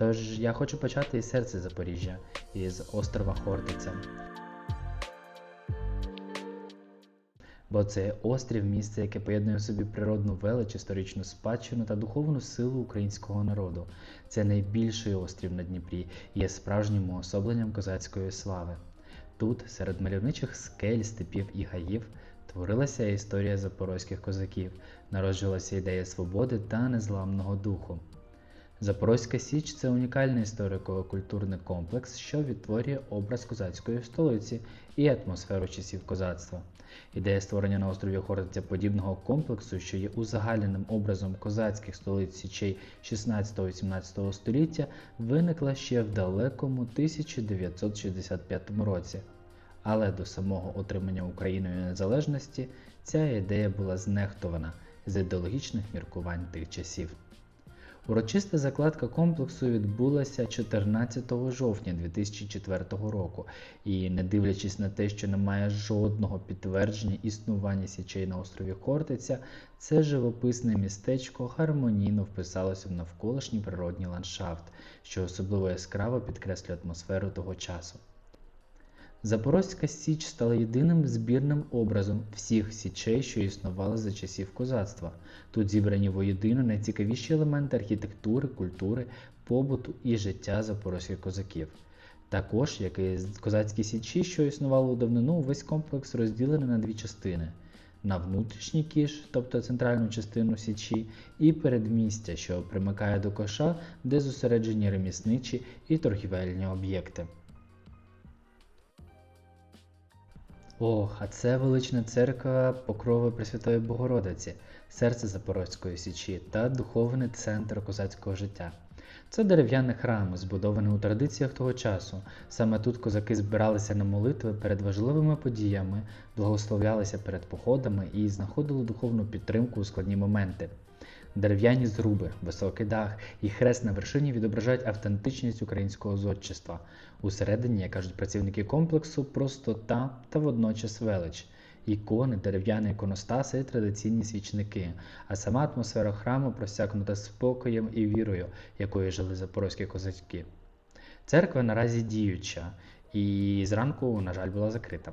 Тож я хочу почати із серця Запоріжжя, із острова Хортиця. Бо це острів місце, яке поєднує в собі природну велич, історичну спадщину та духовну силу українського народу. Це найбільший острів на Дніпрі і є справжнім уособленням козацької слави. Тут, серед мальовничих скель, степів і гаїв, творилася історія запорозьких козаків, народжувалася ідея свободи та незламного духу. Запорозька Січ це унікальний історико-культурний комплекс, що відтворює образ козацької столиці і атмосферу часів козацтва. Ідея створення на острові Хортиця подібного комплексу, що є узагальненим образом козацьких столиць січей 16-17 століття, виникла ще в далекому 1965 році. Але до самого отримання Україною незалежності ця ідея була знехтована з ідеологічних міркувань тих часів. Урочиста закладка комплексу відбулася 14 жовтня 2004 року, і не дивлячись на те, що немає жодного підтвердження існування січей на острові Хортиця, це живописне містечко гармонійно вписалося в навколишній природній ландшафт, що особливо яскраво підкреслює атмосферу того часу. Запорозька Січ стала єдиним збірним образом всіх січей, що існували за часів козацтва. Тут зібрані воєдино найцікавіші елементи архітектури, культури, побуту і життя запорозьких козаків. Також, як і козацькі січі, що існували у давнину, весь комплекс розділений на дві частини: на внутрішній кіш, тобто центральну частину січі, і передмістя, що примикає до коша, де зосереджені ремісничі і торгівельні об'єкти. Ох, а це велична церква Покрови Пресвятої Богородиці, серце Запорозької Січі та духовний центр козацького життя. Це дерев'яний храм, збудований у традиціях того часу. Саме тут козаки збиралися на молитви перед важливими подіями, благословлялися перед походами і знаходили духовну підтримку у складні моменти. Дерев'яні зруби, високий дах і хрест на вершині відображають автентичність українського зодчества. Усередині, як кажуть працівники комплексу, простота та водночас велич. Ікони, дерев'яні іконостаси і традиційні свічники, а сама атмосфера храму просякнута спокоєм і вірою, якою жили запорозькі козачки. Церква наразі діюча і зранку, на жаль, була закрита.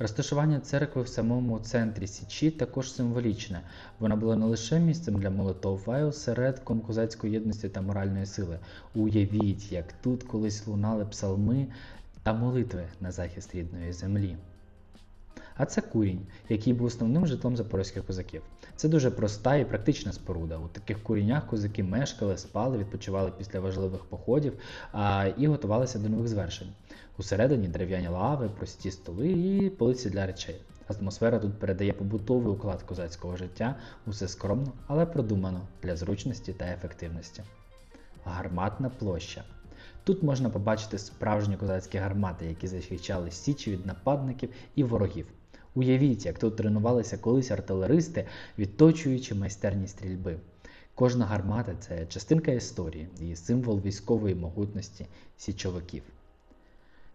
Розташування церкви в самому центрі Січі також символічне. Вона була не лише місцем для молитов, а й осередком козацької єдності та моральної сили. Уявіть, як тут колись лунали псалми та молитви на захист рідної землі. А це курінь, який був основним житлом запорозьких козаків. Це дуже проста і практична споруда. У таких курінях козаки мешкали, спали, відпочивали після важливих походів а, і готувалися до нових звершень. Усередині дерев'яні лави, прості столи і полиці для речей. Атмосфера тут передає побутовий уклад козацького життя, усе скромно, але продумано для зручності та ефективності. Гарматна площа. Тут можна побачити справжні козацькі гармати, які захищали січі від нападників і ворогів. Уявіть, як тут тренувалися колись артилеристи, відточуючи майстерні стрільби. Кожна гармата це частинка історії і символ військової могутності січовиків.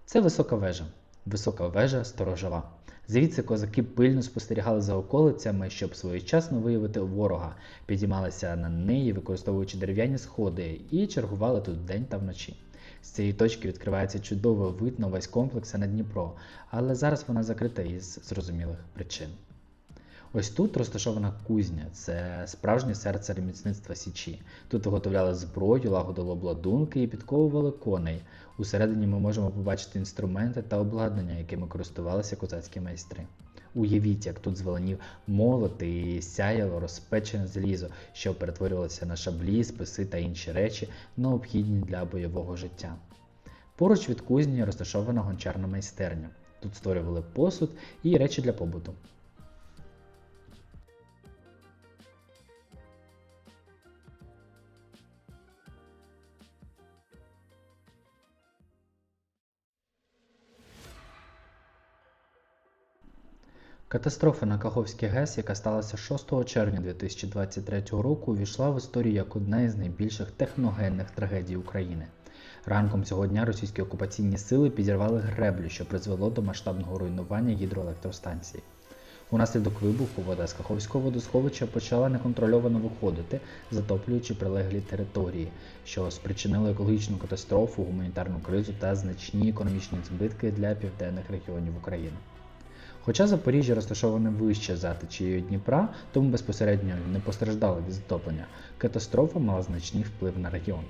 Це висока вежа, висока вежа сторожова. Звідси козаки пильно спостерігали за околицями, щоб своєчасно виявити ворога, підіймалися на неї, використовуючи дерев'яні сходи, і чергували тут вдень та вночі. З цієї точки відкривається чудовий вид на весь комплекс на Дніпро, але зараз вона закрита із зрозумілих причин. Ось тут розташована кузня, це справжнє серце ремісництва Січі. Тут виготовляли зброю, лагодили обладунки і підковували коней. Усередині ми можемо побачити інструменти та обладнання, якими користувалися козацькі майстри. Уявіть, як тут звеленів молот і сяяло розпечене залізо, що перетворювалося на шаблі, списи та інші речі, необхідні для бойового життя. Поруч від кузні розташована гончарна майстерня. Тут створювали посуд і речі для побуту. Катастрофа на Каховській ГЕС, яка сталася 6 червня 2023 року, увійшла в історію як одна із найбільших техногенних трагедій України. Ранком цього дня російські окупаційні сили підірвали греблю, що призвело до масштабного руйнування гідроелектростанції. Унаслідок вибуху вода з Каховського водосховища почала неконтрольовано виходити, затоплюючи прилеглі території, що спричинило екологічну катастрофу, гуманітарну кризу та значні економічні збитки для південних регіонів України. Хоча Запоріжжя розташоване вище за течією Дніпра, тому безпосередньо не постраждало від затоплення, катастрофа мала значний вплив на регіон.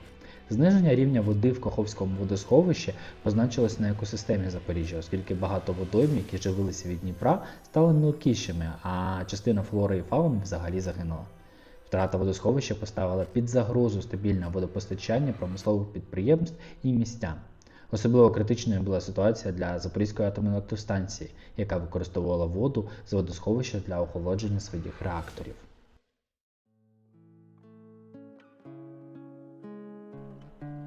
Зниження рівня води в Каховському водосховищі позначилось на екосистемі Запоріжжя, оскільки багато водойм, які живилися від Дніпра, стали мілкішими, а частина флори і фауни взагалі загинула. Втрата водосховища поставила під загрозу стабільне водопостачання промислових підприємств і містян. Особливо критичною була ситуація для Запорізької атомної електростанції, яка використовувала воду з водосховища для охолодження своїх реакторів.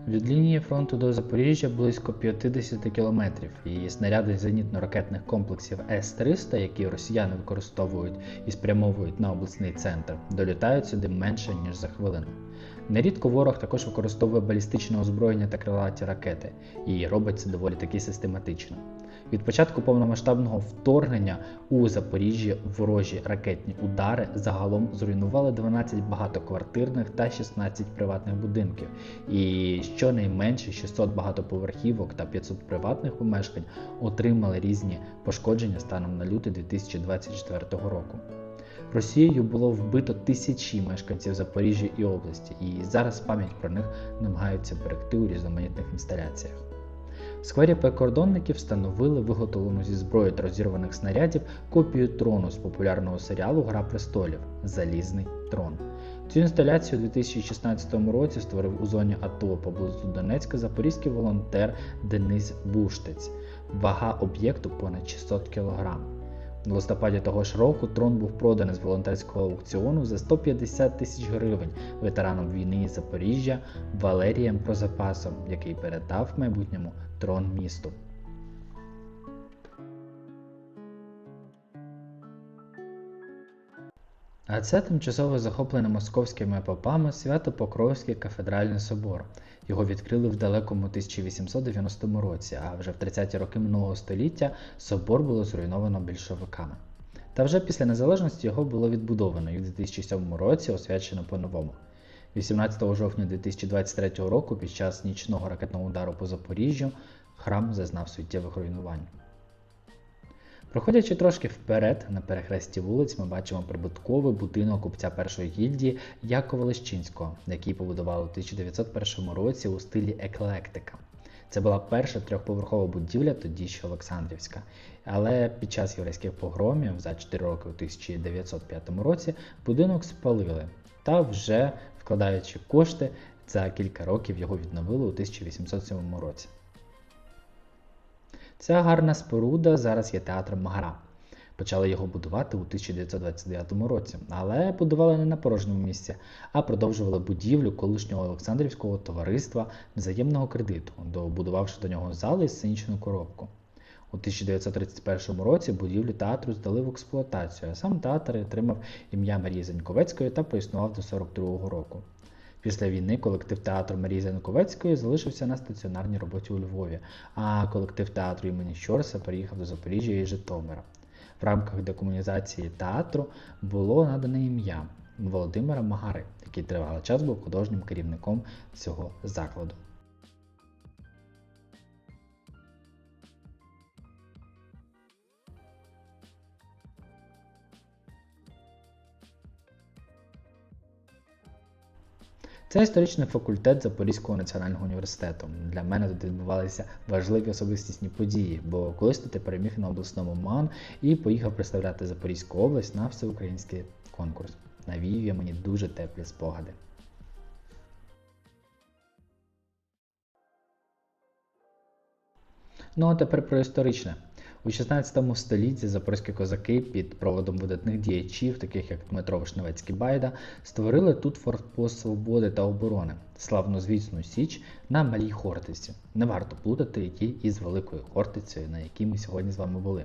Від лінії фронту до Запоріжжя близько 50 кілометрів, і снаряди зенітно-ракетних комплексів С-300, які росіяни використовують і спрямовують на обласний центр, долітають сюди менше ніж за хвилину. Нерідко ворог також використовує балістичне озброєння та крилаті ракети, і робить це доволі таки систематично. Від початку повномасштабного вторгнення у Запоріжжі ворожі ракетні удари загалом зруйнували 12 багатоквартирних та 16 приватних будинків, і щонайменше 600 багатоповерхівок та 500 приватних помешкань отримали різні пошкодження станом на лютий 2024 року. Росією було вбито тисячі мешканців Запоріжжя і області, і зараз пам'ять про них намагаються берегти у різноманітних інсталяціях. В сквері прикордонників встановили виготовлену зі зброї та розірваних снарядів копію трону з популярного серіалу Гра престолів Залізний трон. Цю інсталяцію у 2016 році створив у зоні АТО поблизу Донецька запорізький волонтер Денис Буштець. Вага об'єкту понад 600 кг. Листопаді того ж року трон був проданий з волонтерського аукціону за 150 тисяч гривень ветераном війни Запоріжжя Валерієм Прозапасом, який передав майбутньому трон місту. А це тимчасово захоплене московськими попами Свято-Покровський кафедральний собор. Його відкрили в далекому 1890 році, а вже в 30-ті роки минулого століття собор було зруйновано більшовиками. Та вже після незалежності його було відбудовано і в 2007 році освячено по-новому. 18 жовтня 2023 року під час нічного ракетного удару по Запоріжжю храм зазнав суттєвих руйнувань. Проходячи трошки вперед, на перехресті вулиць, ми бачимо прибутковий будинок купця першої гільдії Якова Лещинського, який побудували у 1901 році у стилі еклектика. Це була перша трьохповерхова будівля, тоді ще Олександрівська. Але під час єврейських погромів за 4 роки у 1905 році будинок спалили та вже вкладаючи кошти, за кілька років його відновили у 1807 році. Ця гарна споруда зараз є театром Магара. Почали його будувати у 1929 році, але будували не на порожньому місці, а продовжували будівлю колишнього Олександрівського товариства взаємного кредиту, добудувавши до нього зали і сценічну коробку. У 1931 році будівлю театру здали в експлуатацію, а сам театр отримав ім'я Марії Заньковецької та проіснував до 1942 року. Після війни колектив театру Марії Зануковецької залишився на стаціонарній роботі у Львові, а колектив театру імені Щорса переїхав до Запоріжжя і Житомира. В рамках декомунізації театру було надане ім'я Володимира Магари, який тривалий час був художнім керівником цього закладу. Це історичний факультет Запорізького національного університету. Для мене тут відбувалися важливі особистісні події, бо колись тут я переміг на обласному МАН і поїхав представляти Запорізьку область на всеукраїнський конкурс. Навів я мені дуже теплі спогади. Ну а тепер про історичне. У 16 столітті запорізькі козаки під проводом видатних діячів, таких як Дмитро Вишневецький Байда, створили тут фортпост свободи та оборони, славнозвісну Січ на Малій Хортиці. Не варто плутати її із Великою Хортицею, на якій ми сьогодні з вами були.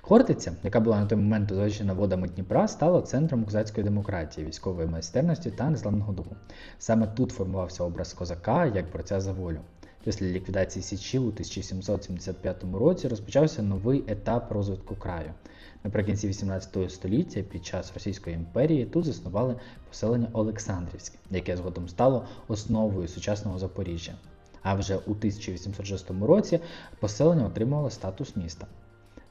Хортиця, яка була на той момент оточена водами Дніпра, стала центром козацької демократії, військової майстерності та незламного духу. Саме тут формувався образ козака як борця за волю. Після ліквідації Січі у 1775 році розпочався новий етап розвитку краю. Наприкінці 18 століття під час Російської імперії тут заснували поселення Олександрівське, яке згодом стало основою сучасного Запоріжжя. А вже у 1806 році поселення отримало статус міста.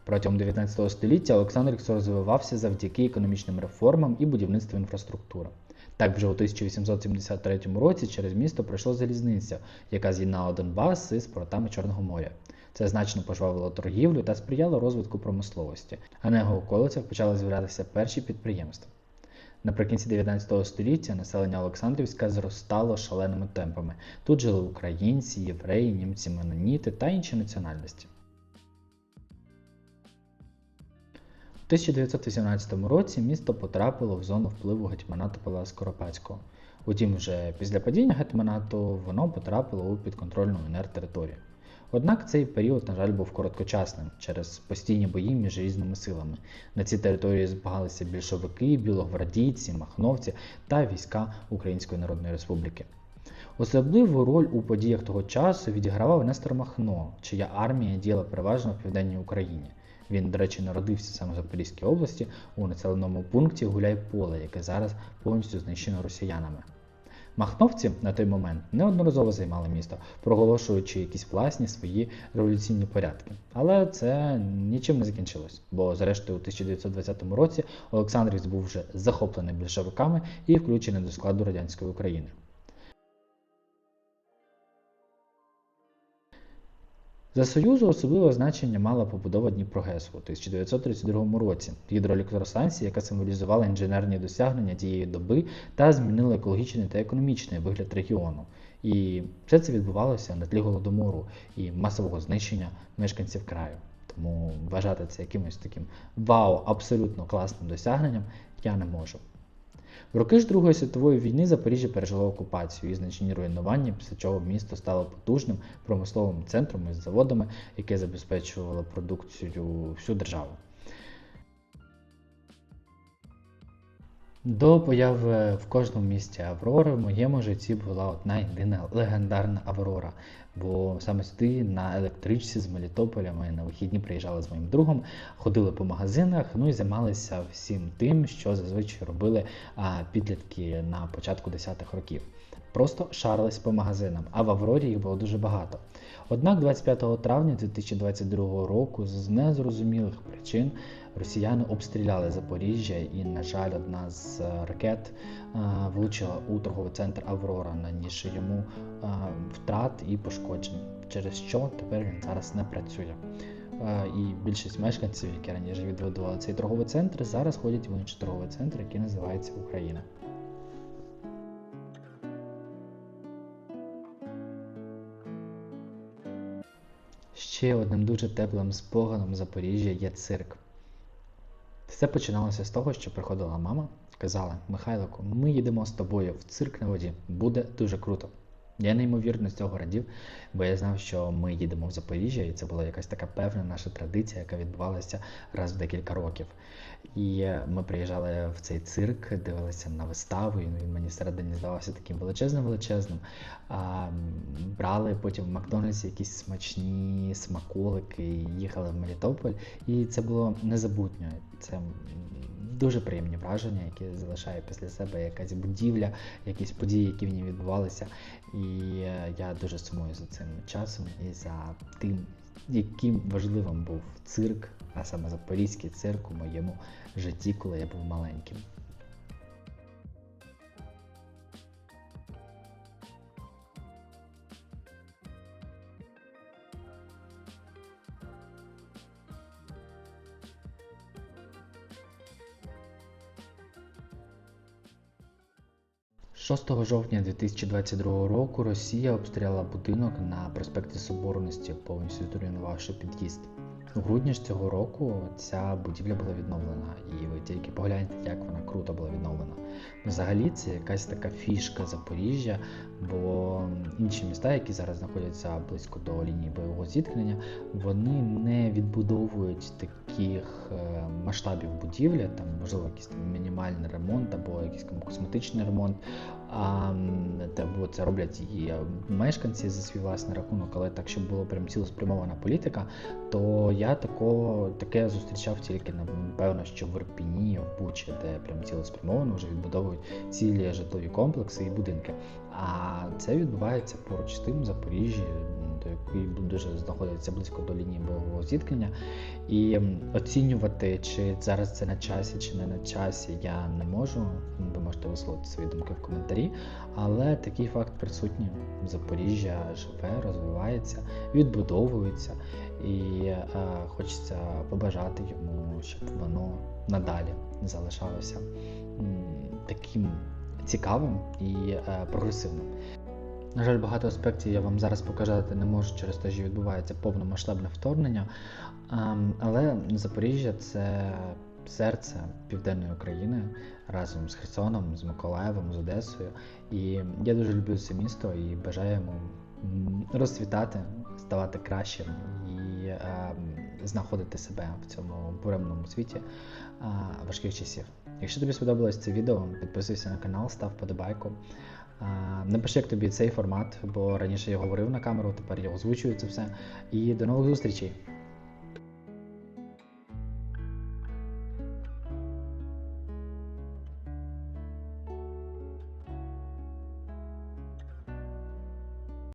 Протягом 19 століття Олександрівськ розвивався завдяки економічним реформам і будівництву інфраструктури. Так, вже у 1873 році через місто пройшла залізниця, яка з'єднала Донбас із портами Чорного моря. Це значно пожвавило торгівлю та сприяло розвитку промисловості, а на його околицях почали з'являтися перші підприємства. Наприкінці 19 століття населення Олександрівська зростало шаленими темпами. Тут жили українці, євреї, німці, меноніти та інші національності. 1918 році місто потрапило в зону впливу гетьманату Павла Скоропадського. Утім, вже після падіння гетьманату воно потрапило у підконтрольну УНР територію. Однак цей період, на жаль, був короткочасним через постійні бої між різними силами. На цій території збагалися більшовики, білогвардійці, махновці та війська Української Народної Республіки. Особливу роль у подіях того часу відігравав Нестор Махно, чия армія діяла переважно в південній Україні. Він, до речі, народився саме в Запорізькій області у населеному пункті Гуляйполе, яке зараз повністю знищено росіянами. Махновці на той момент неодноразово займали місто, проголошуючи якісь власні свої революційні порядки. Але це нічим не закінчилось, бо зрештою у 1920 році Олександрівськ був вже захоплений більшовиками і включений до складу радянської України. За Союзу особливе значення мала побудова Дніпрогесу у 1932 році, гідроелектростанції, яка символізувала інженерні досягнення тієї доби та змінила екологічний та економічний вигляд регіону. І все це відбувалося на тлі голодомору і масового знищення мешканців краю. Тому вважати це якимось таким вау, абсолютно класним досягненням я не можу. В роки ж Другої світової війни Запоріжжя пережило окупацію і значні руйнування, після чого місто стало потужним промисловим центром із заводами, яке забезпечувало продукцію всю державу. До появи в кожному місті Аврори в моєму житті була одна єдина легендарна Аврора. Бо саме сюди на електричці з Мелітополя ми на вихідні приїжджали з моїм другом, ходили по магазинах, ну і займалися всім тим, що зазвичай робили підлітки на початку 10-х років. Просто шарились по магазинам, а в Аврорі їх було дуже багато. Однак 25 травня 2022 року з незрозумілих причин росіяни обстріляли Запоріжжя, і, на жаль, одна з ракет влучила у торговий центр Аврора, нанісши йому втрат і пошкоджень, через що тепер він зараз не працює. І більшість мешканців, які раніше відвідували цей торговий центр, зараз ходять в інший торговий центр, який називається Україна. Ще одним дуже теплим спогадом Запоріжжя є цирк. Все починалося з того, що приходила мама, казала: Михайлику, ми їдемо з тобою в цирк на воді, буде дуже круто. Я неймовірно з цього радів, бо я знав, що ми їдемо в Запоріжжя, і це була якась така певна наша традиція, яка відбувалася раз в декілька років. І ми приїжджали в цей цирк, дивилися на виставу, і він мені всередині здавався таким величезним величезним. А, Брали потім в Макдональдсі якісь смачні смаколики, їхали в Мелітополь, і це було незабутньо. Це дуже приємні враження, які залишає після себе якась будівля, якісь події, які в ній відбувалися. І я дуже сумую за цим часом і за тим, яким важливим був цирк, а саме Запорізький цирк у моєму житті, коли я був маленьким. – 6 жовтня 2022 року Росія обстріляла будинок на проспекті Соборності, повністю зруйнувавши під'їзд. У грудні ж цього року ця будівля була відновлена, і ви тільки погляньте, як вона круто була відновлена. Взагалі, це якась така фішка Запоріжжя, бо інші міста, які зараз знаходяться близько до лінії бойового зіткнення, вони не відбудовують таких е, масштабів будівлі, там можливо якийсь там мінімальний ремонт або якийсь косметичний ремонт. А м, бо це роблять і е, мешканці за свій власний рахунок, але так, щоб було прям цілеспрямована політика, то я такого таке зустрічав тільки напевно, що в Ірпіні, в Бучі, де прям цілеспрямовано вже відбудовують цілі житлові комплекси і будинки. А це відбувається поруч з тим в Запоріжжі, якої дуже знаходиться близько до лінії бойового зіткнення. І оцінювати, чи зараз це на часі, чи не на часі, я не можу. Ви можете висловити свої думки в коментарі. Але такий факт присутній. Запоріжжя живе, розвивається, відбудовується, і е, хочеться побажати йому, щоб воно надалі залишалося м, таким цікавим і е, прогресивним. На жаль, багато аспектів я вам зараз показати не можу через те, що відбувається повномасштабне вторгнення. Ем, Але Запоріжжя це серце південної України разом з Херсоном, з Миколаєвом, з Одесою. І я дуже люблю це місто і бажаю йому розцвітати, ставати кращим і ем, знаходити себе в цьому буремному світі а, важких часів. Якщо тобі сподобалось це відео, підписуйся на канал, став подобайку. Напиши, як тобі цей формат, бо раніше я говорив на камеру, тепер я озвучую це все. І до нових зустрічей!